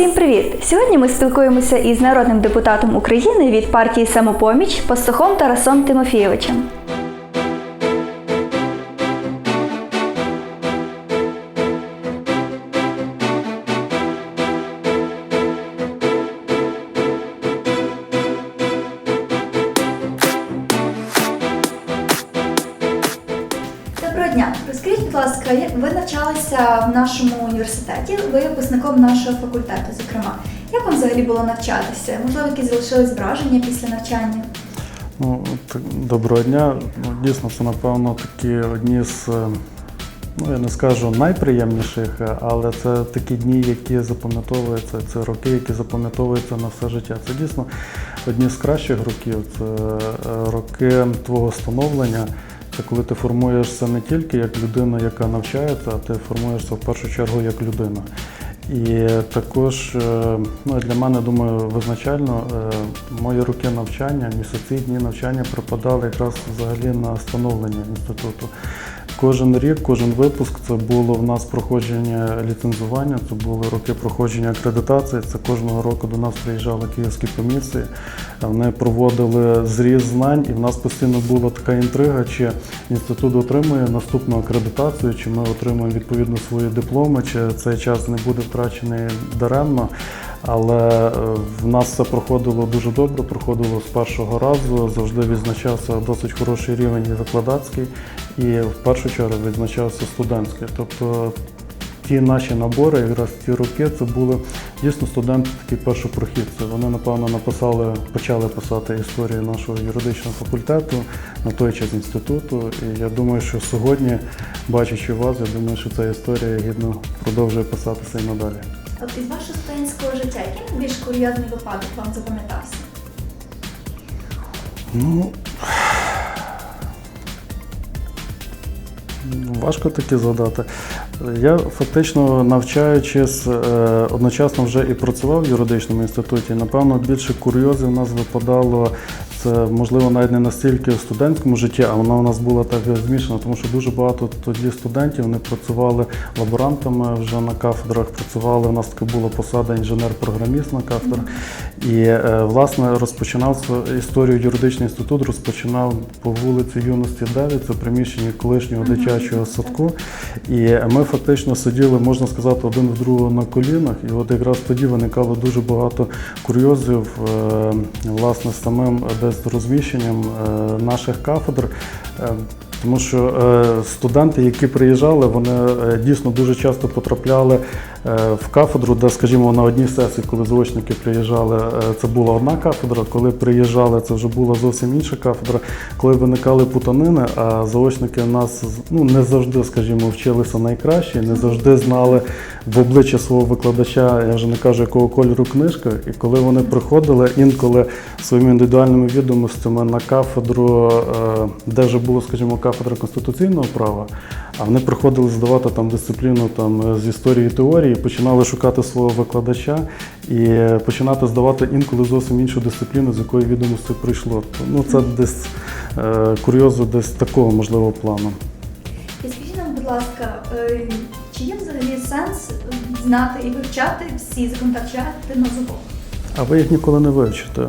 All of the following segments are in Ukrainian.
Усім привіт! Сьогодні ми спілкуємося із народним депутатом України від партії Самопоміч Пастухом Тарасом Тимофійовичем. Навчалися в нашому університеті, ви випускником нашого факультету, зокрема. Як вам взагалі було навчатися? Можливо, якісь залишились враження після навчання? Ну, так, доброго дня. Ну, дійсно, це напевно такі одні з, е, ну я не скажу найприємніших, е, але це такі дні, які запам'ятовуються, це роки, які запам'ятовуються на все життя. Це дійсно одні з кращих років. Це е, роки твого становлення. Це коли ти формуєшся не тільки як людина, яка навчається, а ти формуєшся в першу чергу як людина. І також е, ну, для мене, думаю, визначально е, мої роки навчання, місяці, дні навчання припадали якраз взагалі на становлення інституту. Кожен рік, кожен випуск це було в нас проходження ліцензування, це були роки проходження акредитації. Це кожного року до нас приїжджали київські комісії. Вони проводили зріз знань, і в нас постійно була така інтрига, чи інститут отримує наступну акредитацію, чи ми отримуємо відповідно свої дипломи, чи цей час не буде втрачений даремно. Але е, в нас все проходило дуже добре, проходило з першого разу. Завжди відзначався досить хороший рівень і викладацький, і в першу чергу відзначався студентський. Тобто ті наші набори, якраз ті роки, це були дійсно студенти такі першопрохідці. Вони, напевно, написали, почали писати історію нашого юридичного факультету, на той час інституту. І я думаю, що сьогодні, бачачи вас, я думаю, що ця історія гідно продовжує писатися і надалі. От із вашого студентського життя, який найбільш курйозний випадок вам запам'ятався? Ну, важко таке згадати. Я фактично навчаючись, е, одночасно вже і працював в юридичному інституті. Напевно, більше курйозів у нас випадало. Це можливо навіть не настільки в студентському житті, а вона у нас була так змішана, тому що дуже багато тоді студентів вони працювали лаборантами вже на кафедрах, працювали. У нас така була посада інженер-програміст на кафедрах. І е, власне розпочинав історію юридичний інститут, розпочинав по вулиці Юності 9, це приміщення колишнього дитячого садку. І ми фактично сиділи, можна сказати, один в другого на колінах. І от якраз тоді виникало дуже багато курйозів, е, власне, самим десь розміщенням е, наших кафедр. Е, Тому що е, студенти, які приїжджали, вони дійсно дуже часто потрапляли в кафедру, де, скажімо, на одній сесії, коли заочники приїжджали, е, це була одна кафедра. Коли приїжджали, це вже була зовсім інша кафедра. Коли виникали путанини, а заочники нас ну не завжди, скажімо, вчилися найкраще, не завжди знали в обличчя свого викладача, я вже не кажу, якого кольору книжка. І коли вони приходили, інколи своїми індивідуальними відомостями на кафедру, е, де вже було, скажімо, кафедра конституційного права, а вони приходили здавати там дисципліну там з історії і теорії, починали шукати свого викладача і починати здавати інколи зовсім іншу дисципліну, з якої відомості прийшло. Ну це десь е, курйози десь такого можливого плану. І скажіть нам, будь ласка, е, чи є взагалі сенс знати і вивчати всі законодавчі акти на зубок? А ви їх ніколи не вивчите. Е,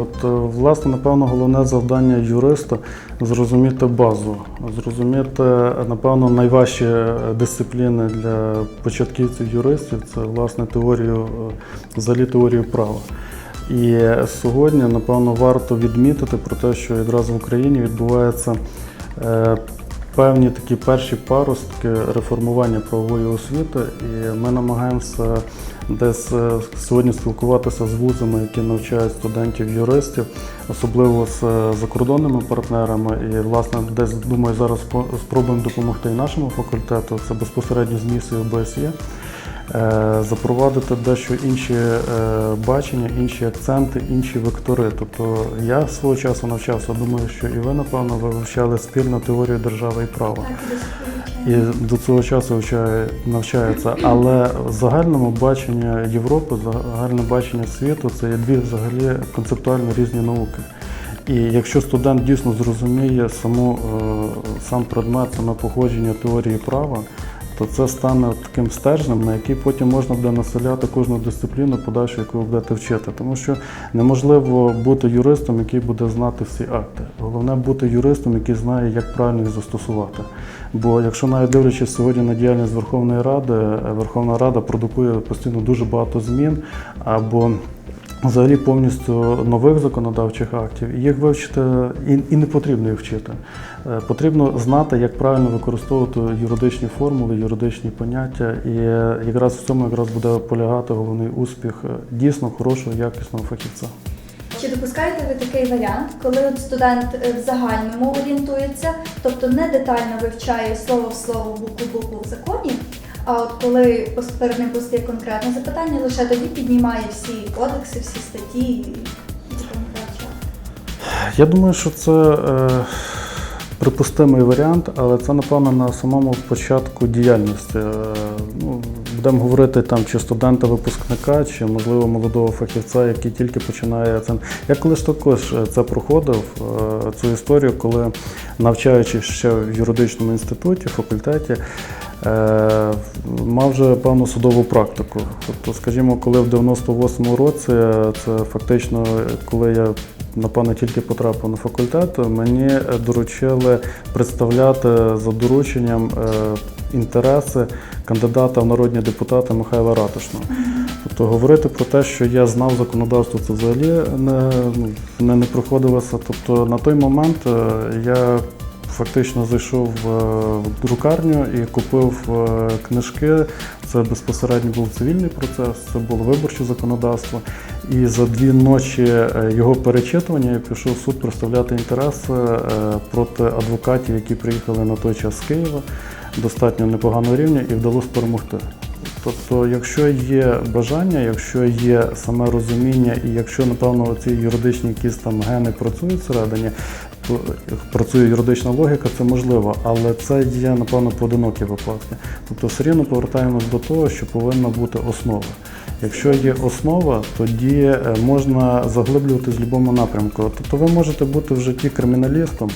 От, е, власне, напевно, головне завдання юриста зрозуміти базу, зрозуміти, напевно, найважчі е, дисципліни для початківців юристів це власне теорію, взагалі теорію права. І сьогодні, напевно, варто відмітити про те, що відразу в Україні відбувається певні такі перші паростки реформування правової освіти, і ми намагаємося десь сьогодні спілкуватися з вузами, які навчають студентів-юристів, особливо з е, закордонними партнерами. І, власне, десь думаю, зараз спробуємо допомогти і нашому факультету. Це безпосередньо з місією ОБСЄ. Е, Запровадити дещо інші е, бачення, інші акценти, інші вектори. Тобто я свого часу навчався, думаю, що і ви, напевно, ви вивчали спільну теорію держави і права. І до цього часу вчає, навчаються. Але в загальному бачення Європи, загальне бачення світу це є дві взагалі концептуально різні науки. І якщо студент дійсно зрозуміє саму, е, сам предмет, саме походження теорії права, то це стане таким стержнем, на який потім можна буде населяти кожну дисципліну подальшу, яку ви будете вчити. Тому що неможливо бути юристом, який буде знати всі акти. Головне бути юристом, який знає, як правильно їх застосувати. Бо якщо навіть дивлячись сьогодні на діяльність Верховної Ради, Верховна Рада продукує постійно дуже багато змін або взагалі повністю нових законодавчих актів, і їх вивчити і, і не потрібно їх вчити. Е, Потрібно знати, як правильно використовувати юридичні формули, юридичні поняття, і е, якраз в цьому якраз буде полягати головний успіх е, дійсно хорошого, якісного фахівця. Чи допускаєте ви такий варіант, коли студент в загальному орієнтується, тобто не детально вивчає слово в слово, букву в букву в законі, а от коли перед ним постає конкретне запитання, лише тоді піднімає всі кодекси, всі статті і акти? Я думаю, що це е, припустимий варіант, але це напевно на самому початку діяльності. Е, ну, будемо говорити там чи студента-випускника, чи можливо молодого фахівця, який тільки починає це. Я колись також е, це проходив е, цю історію, коли навчаючись ще в юридичному інституті, факультеті. Е, мав вже певну судову практику. Тобто, скажімо, коли в 98-му році, е, це фактично, коли я напевно тільки потрапив на факультет, мені доручили представляти за дорученням е, інтереси кандидата в народні депутати Михайла Ратушного. Тобто говорити про те, що я знав законодавство, це взагалі не, ну, не, не приходилося. Тобто на той момент я фактично зайшов в друкарню і купив е, книжки. Це безпосередньо був цивільний процес, це було виборче законодавство. І за дві ночі е, його перечитування я пішов в суд представляти інтереси е, проти адвокатів, які приїхали на той час з Києва, достатньо непоганого рівня, і вдалося перемогти. Тобто, якщо є бажання, якщо є саме розуміння, і якщо, напевно, ці юридичні якісь там гени працюють всередині, працює юридична логіка, це можливо, але це є, напевно, поодинокі випадки. Тобто, все рівно повертаємось до того, що повинна бути основа. Якщо є основа, тоді е, можна заглиблюватись в будь-якому напрямку. Тобто ви можете бути в житті криміналістом,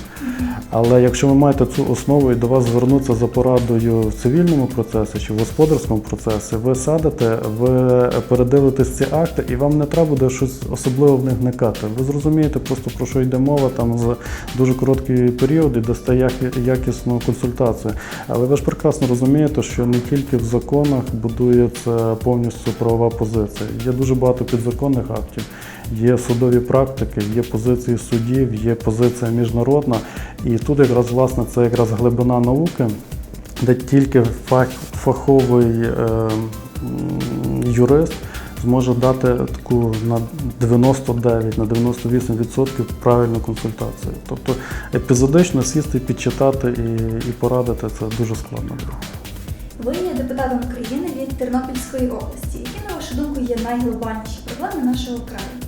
але якщо ви маєте цю основу і до вас звернуться за порадою в цивільному процесі чи в господарському процесі, ви садите, ви передивитесь ці акти, і вам не треба буде щось особливо в них вникати. Ви зрозумієте просто про що йде мова там за дуже короткий період і дасте якісну консультацію. Але ви ж прекрасно розумієте, що не тільки в законах будується повністю правова позиція. Є дуже багато підзаконних актів. Є судові практики, є позиції судів, є позиція міжнародна. І тут якраз власне це якраз глибина науки, де тільки фах, фаховий е, юрист зможе дати таку на 99, на 98% правильну консультацію. Тобто епізодично сісти, підчитати і, і порадити це дуже складно. Ви є депутатом України від Тернопільської області. Які, на вашу думку, є найглобальніші проблеми нашого краю?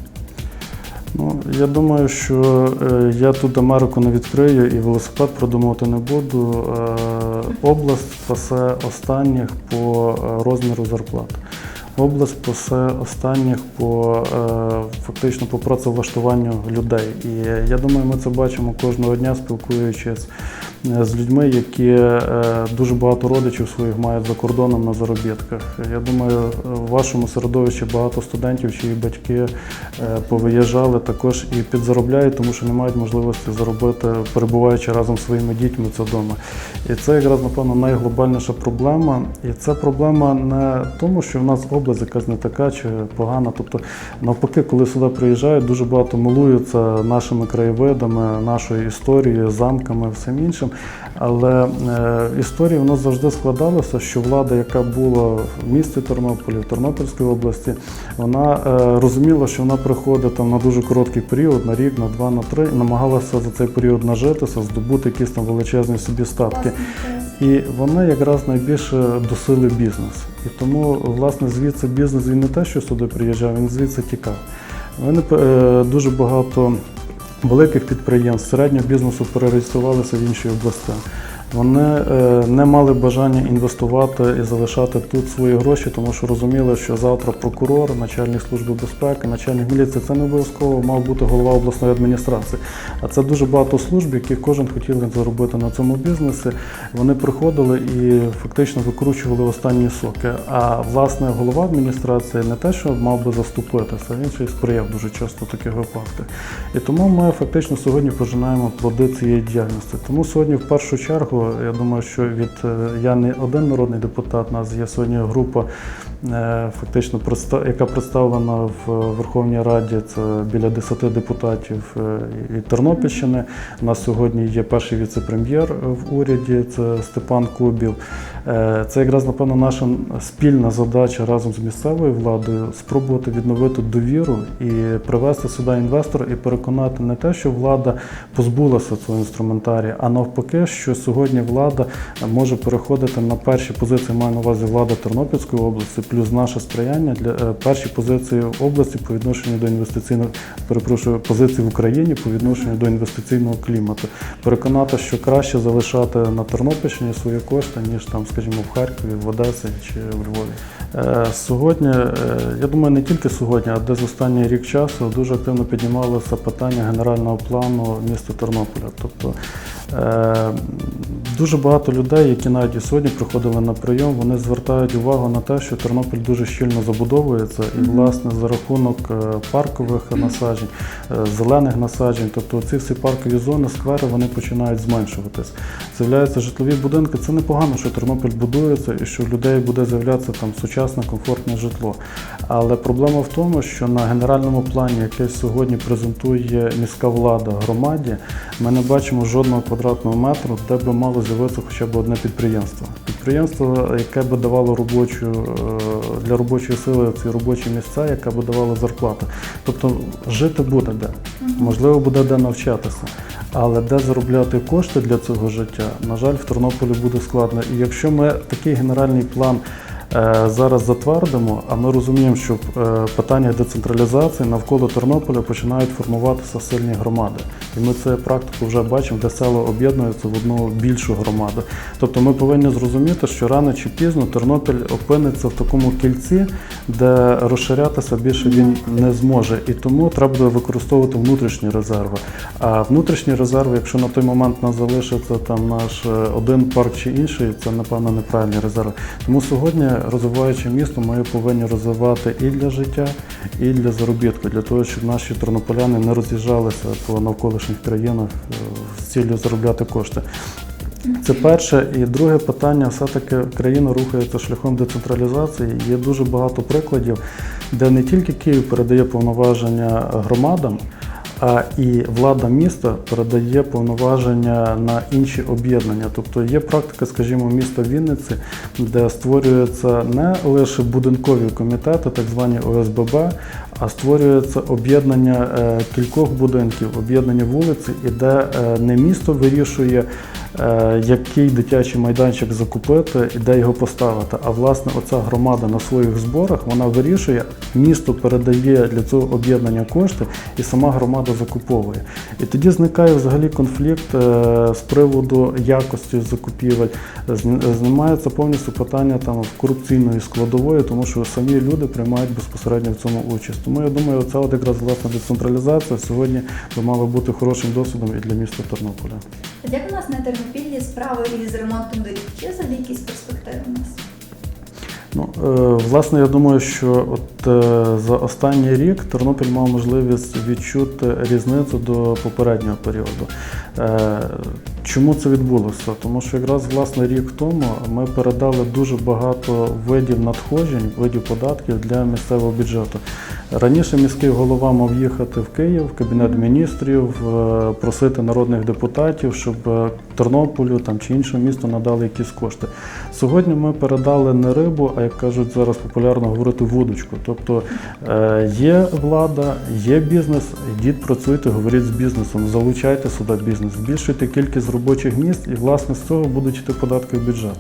Ну, я думаю, що е, я тут Америку не відкрию і велосипед продумувати не буду. Е, область пасе останніх по е, розміру зарплат. Область пасе останніх по фактично по працевлаштуванню людей. І я думаю, ми це бачимо кожного дня, спілкуючись з людьми, які е, дуже багато родичів своїх мають за кордоном на заробітках. Я думаю, в вашому середовищі багато студентів, чиї батьки е, повиїжджали також і підзаробляють, тому що не мають можливості заробити, перебуваючи разом зі своїми дітьми це вдома. І це якраз, напевно, найглобальніша проблема. І це проблема не тому, що в нас область якась не така чи погана. Тобто, навпаки, коли сюди приїжджають, дуже багато милуються нашими краєвидами, нашою історією, замками, всім іншим. Але е, історія в нас завжди складалася, що влада, яка була в місті Тернополі, в Тернопільській області, вона е, розуміла, що вона приходить там на дуже короткий період, на рік, на два, на три, і намагалася за цей період нажитися, здобути якісь там величезні собі статки. І вони якраз найбільше досили бізнес. І тому, власне, звідси бізнес він не те, що сюди приїжджав, він звідси тікав. Вони е, дуже багато великих підприємств, середнього бізнесу перереєструвалися в інші області. Вони е, не мали бажання інвестувати і залишати тут свої гроші, тому що розуміли, що завтра прокурор, начальник служби безпеки, начальник міліції це не обов'язково мав бути голова обласної адміністрації. А це дуже багато служб, які кожен хотів заробити на цьому бізнесі. Вони приходили і фактично викручували останні соки. А власне голова адміністрації не те, що мав би заступитися, він ще й сприяв дуже часто в таких випадках. І тому ми фактично сьогодні пожинаємо плоди цієї діяльності. Тому сьогодні, в першу чергу, я думаю, що від е, я не один народний депутат, у нас є сьогодні група, фактично представ- яка представлена в Верховній Раді. Це біля 10 депутатів е, і Тернопільщини. У нас сьогодні є перший віце-прем'єр в уряді, це Степан Кубів. Е, Це якраз, напевно, наша спільна задача разом з місцевою владою спробувати відновити довіру і привести сюди інвестора і переконати не те, що влада позбулася цього інструментарія, а навпаки, що сьогодні влада може переходити на перші позиції, маю на увазі влада Тернопільської області, плюс наше сприяння для е, перші позиції області по відношенню до інвестиційного, перепрошую, позиції в Україні по відношенню до інвестиційного клімату. Переконати, що краще залишати на Тернопільщині свої кошти, ніж там, скажімо, в Харкові, в Одесі чи в Львові. Е, Сьогодні, е, я думаю, не тільки сьогодні, а десь останній рік часу дуже активно піднімалося питання генерального плану міста Тернополя. Тобто дуже багато людей, які навіть і сьогодні приходили на прийом, вони звертають увагу на те, що Тернопіль дуже щільно забудовується, і власне за рахунок е, паркових насаджень, е, зелених насаджень, тобто ці всі паркові зони, сквери вони починають зменшуватись. З'являються житлові будинки. Це непогано, що Тернопіль будується і що в людей буде з'являтися там сучасне комфортне житло. Але проблема в тому, що на генеральному плані, який сьогодні презентує міська влада громаді, ми не бачимо жодного квадратного метру, де би мало з'явитися хоча б одне підприємство. Підприємство, яке би давало робочу е, для робочої сили ці робочі місця, яке би давало зарплату. Тобто жити буде де. Можливо, буде де навчатися. Але де заробляти кошти для цього життя, на жаль, в Тернополі буде складно. І якщо ми такий генеральний план зараз затвердимо, а ми розуміємо, що е, децентралізації навколо Тернополя починають формуватися сильні громади. І ми цю практику вже бачимо, де село об'єднується в одну більшу громаду. Тобто ми повинні зрозуміти, що рано чи пізно Тернопіль опиниться в такому кільці, де розширятися більше він не зможе. І тому треба буде використовувати внутрішні резерви. А внутрішні резерви, якщо на той момент нас залишиться там наш е, один парк чи інший, це напевно неправильні резерви. Тому сьогодні, розвиваючи місто, ми повинні розвивати і для життя, і для заробітку, для того, щоб наші тернополяни не роз'їжджалися по навколишніх країнах е, з ціллю заробляти кошти. Це перше. І друге питання, все-таки країна рухається шляхом децентралізації. Є дуже багато прикладів, де не тільки Київ передає повноваження громадам, а і влада міста передає повноваження на інші об'єднання. Тобто є практика, скажімо, міста Вінниці, де створюються не лише будинкові комітети, так звані ОСББ, а створюється об'єднання е, кількох будинків, об'єднання вулиці, і де е, не місто вирішує, який дитячий майданчик закупити і де його поставити. А власне оця громада на своїх зборах вона вирішує, місто передає для цього об'єднання кошти, і сама громада закуповує. І тоді зникає взагалі конфлікт е, з приводу якості закупівель. Знімається повністю питання там корупційної складової, тому що самі люди приймають безпосередньо в цьому участь. Тому я думаю, це от якраз власне децентралізація сьогодні би мала бути хорошим досвідом і для міста Тернополя. Як у нас на Тернопіллі справи із ремонтом доріг? Чи взагалі якісь перспективи у нас? Ну, е, власне, я думаю, що от е, за останній рік Тернопіль мав можливість відчути різницю до попереднього періоду. Е, Чому це відбулося? Тому що якраз власне рік тому ми передали дуже багато видів надходжень, видів податків для місцевого бюджету. Раніше міський голова мав їхати в Київ, в кабінет міністрів, просити народних депутатів, щоб Тернополю там чи іншому місту надали якісь кошти. Сьогодні ми передали не рибу, а як кажуть зараз популярно говорити вудочку. Тобто е, є влада, є бізнес, йдіть працюйте, говоріть з бізнесом, залучайте сюди бізнес, збільшуйте кількість робочих місць, і власне з цього будуть йти податки в бюджет.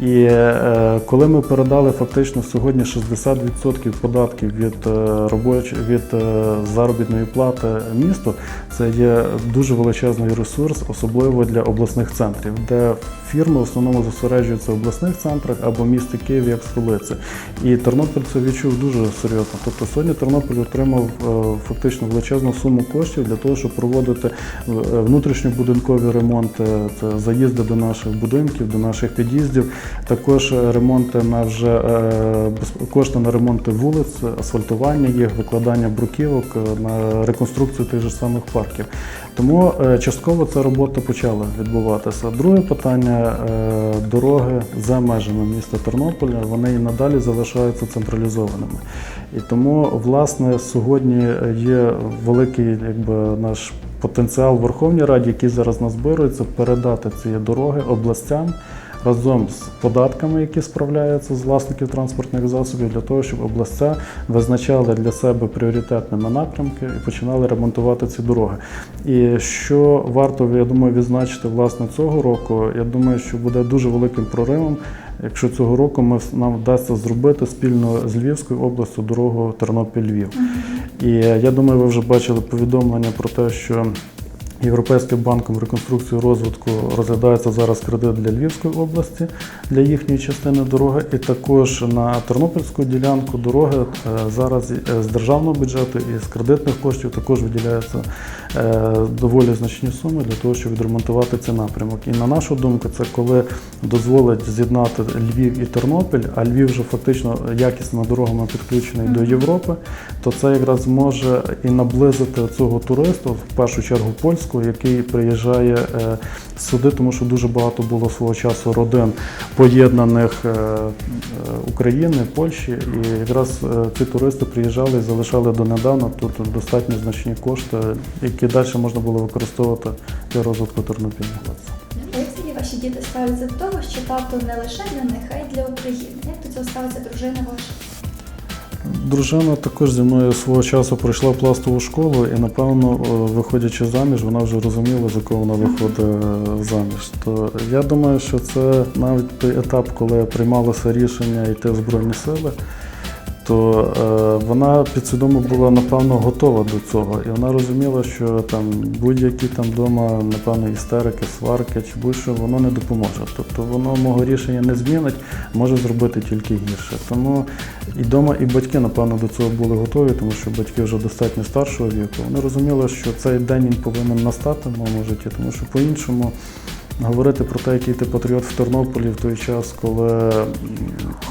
І е, коли ми передали фактично сьогодні 60% податків від е, робоч... від заробітної плати місту, це є дуже величезний ресурс, особливо для обласних обласних центрів, де фірми в основному зосереджуються в обласних центрах або місті Києві як столиці. І Тернопіль це відчув дуже серйозно. Тобто сьогодні Тернопіль отримав е, фактично величезну суму коштів для того, щоб проводити е, внутрішньобудинкові ремонти, це заїзди до наших будинків, до наших під'їздів, також ремонти на вже е, кошти на ремонти вулиць, асфальтування їх, викладання бруківок, на реконструкцію тих же самих парків. Тому е, частково ця робота почала відбуватися. Друге питання е, дороги за межами міста Тернополя, вони і надалі залишаються централізованими. І тому, власне, сьогодні є великий якби, наш потенціал в Верховній Раді, який зараз назбирується, передати ці дороги областям. Разом з податками, які справляються з власників транспортних засобів, для того, щоб областя визначали для себе пріоритетними напрямки і починали ремонтувати ці дороги. І що варто, я думаю, відзначити власне цього року, я думаю, що буде дуже великим проривом, якщо цього року ми, нам вдасться зробити спільно з Львівською областю дорогу Тернопіль-Львів. І е, я думаю, ви вже бачили повідомлення про те, що Європейським банком реконструкції розвитку розглядається зараз кредит для Львівської області для їхньої частини дороги, і також на Тернопільську ділянку дороги е, зараз е, з державного бюджету і з кредитних коштів також виділяються е, доволі значні суми для того, щоб відремонтувати цей напрямок. І на нашу думку, це коли дозволить з'єднати Львів і Тернопіль, а Львів вже фактично якісними дорогами підключений до Європи, то це якраз може і наблизити цього туриста, в першу чергу польського, який приїжджає сюди, тому що дуже багато було свого часу родин поєднаних е, е, України, Польщі, і якраз е, ці туристи приїжджали і залишали донедавна тут достатньо значні кошти, які далі можна було використовувати для розвитку Тернопільного. Взагалі ваші діти ставляться до того, що тато не лише для них, а й для України? Як до цього ставиться дружина ваша? Дружина також зі мною свого часу пройшла пластову школу, і напевно, е, виходячи заміж, вона вже розуміла, за кого вона виходить е, заміж. То я думаю, що це навіть той етап, коли приймалося рішення йти в Збройні Сили, то е, вона підсвідомо була напевно готова до цього, і вона розуміла, що там будь-які там вдома, напевно, істерики, сварки чи будь-що воно не допоможе. Тобто воно мого рішення не змінить, може зробити тільки гірше. Тому і вдома, і батьки, напевно, до цього були готові, тому що батьки вже достатньо старшого віку. Вони розуміли, що цей день він повинен настати в моєму житті, тому що по-іншому. Говорити про те, який ти патріот в Тернополі в той час, коли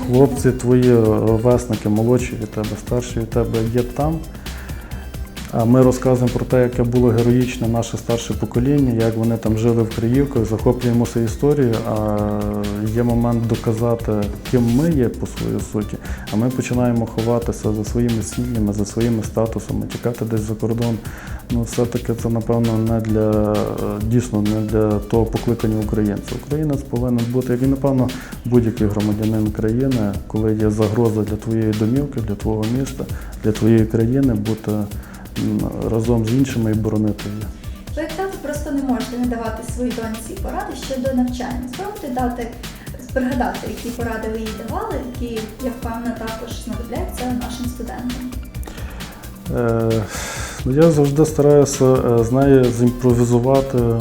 хлопці твої ровесники, молодші від тебе, старші від тебе є там. А ми розказуємо про те, яке було героїчне наше старше покоління, як вони там жили в Криївках, захоплюємося історією, а є момент доказати, ким ми є по своїй суті. А ми починаємо ховатися за своїми сім'ями, за своїми статусами, тікати десь за кордон. Ну, все-таки це, напевно, не для е, дійсно не для того покликання українця. Українець повинен бути, як і напевно, будь-який громадянин країни, коли є загроза для твоєї домівки, для твого міста, для твоєї країни, бути разом з іншими і боронити її. Ви як тато просто не можете не давати своїй доньці поради щодо навчання. Спробуйте дати пригадати, які поради ви їй давали, які я впевнена також знадобляться нашим студентам. Е, я завжди стараюся е, з нею зімпровізувати е,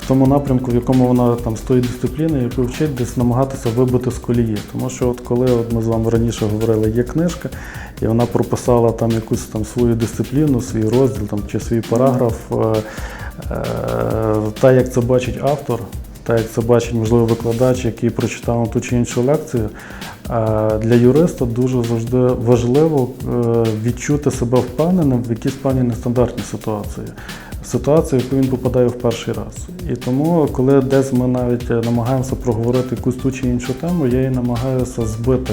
в тому напрямку, в якому вона там з тої дисципліни, яку вчить, десь намагатися вибити з колії. Тому що от коли от ми з вами раніше говорили, є книжка, і вона прописала там якусь там свою дисципліну, свій розділ там, чи свій параграф, е, та як це бачить автор. Та як це бачить, можливо, викладач, який прочитав ту чи іншу лекцію, для юриста дуже завжди важливо е, відчути себе впевненим в якійсь певній нестандартній ситуації. Ситуацію, в яку він попадає в перший раз. І тому, коли десь ми навіть е, намагаємося проговорити якусь ту чи іншу тему, я її намагаюся збити,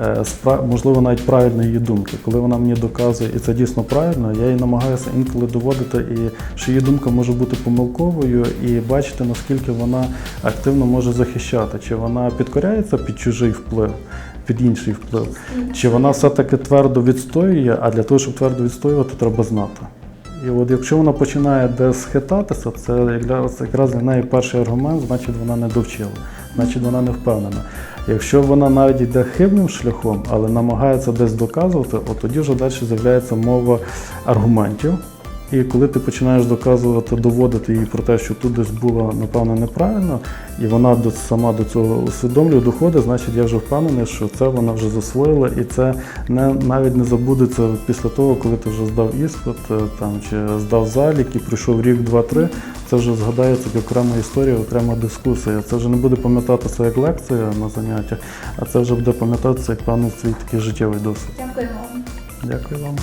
е, можливо, навіть правильної її думки. Коли вона мені доказує, і це дійсно правильно, я їй намагаюся інколи доводити, і що її думка може бути помилковою, і бачити, наскільки вона активно може захищати, чи вона підкоряється під чужий вплив, під інший вплив, чи вона все-таки твердо відстоює, а для того, щоб твердо відстоювати, треба знати. І от якщо вона починає десь хитатися, це якраз, для неї перший аргумент, значить вона не довчила, значить вона не впевнена. Якщо вона навіть йде хибним шляхом, але намагається десь доказувати, от тоді вже далі з'являється мова аргументів, І коли ти починаєш доказувати, доводити їй про те, що тут десь було напевно неправильно, і вона до, сама до цього усвідомлює, доходить, значить я вже впевнений, що це вона вже засвоїла, і це не навіть не забудеться після того, коли ти вже здав іспит е, там чи здав залік і пройшов рік, два-три. Це вже згадається як окрема історія, окрема дискусія. Це вже не буде пам'ятатися як лекція на заняттях, а це вже буде пам'ятатися як певний свій такий життєвий досвід. Дякуємо вам. Дякую вам.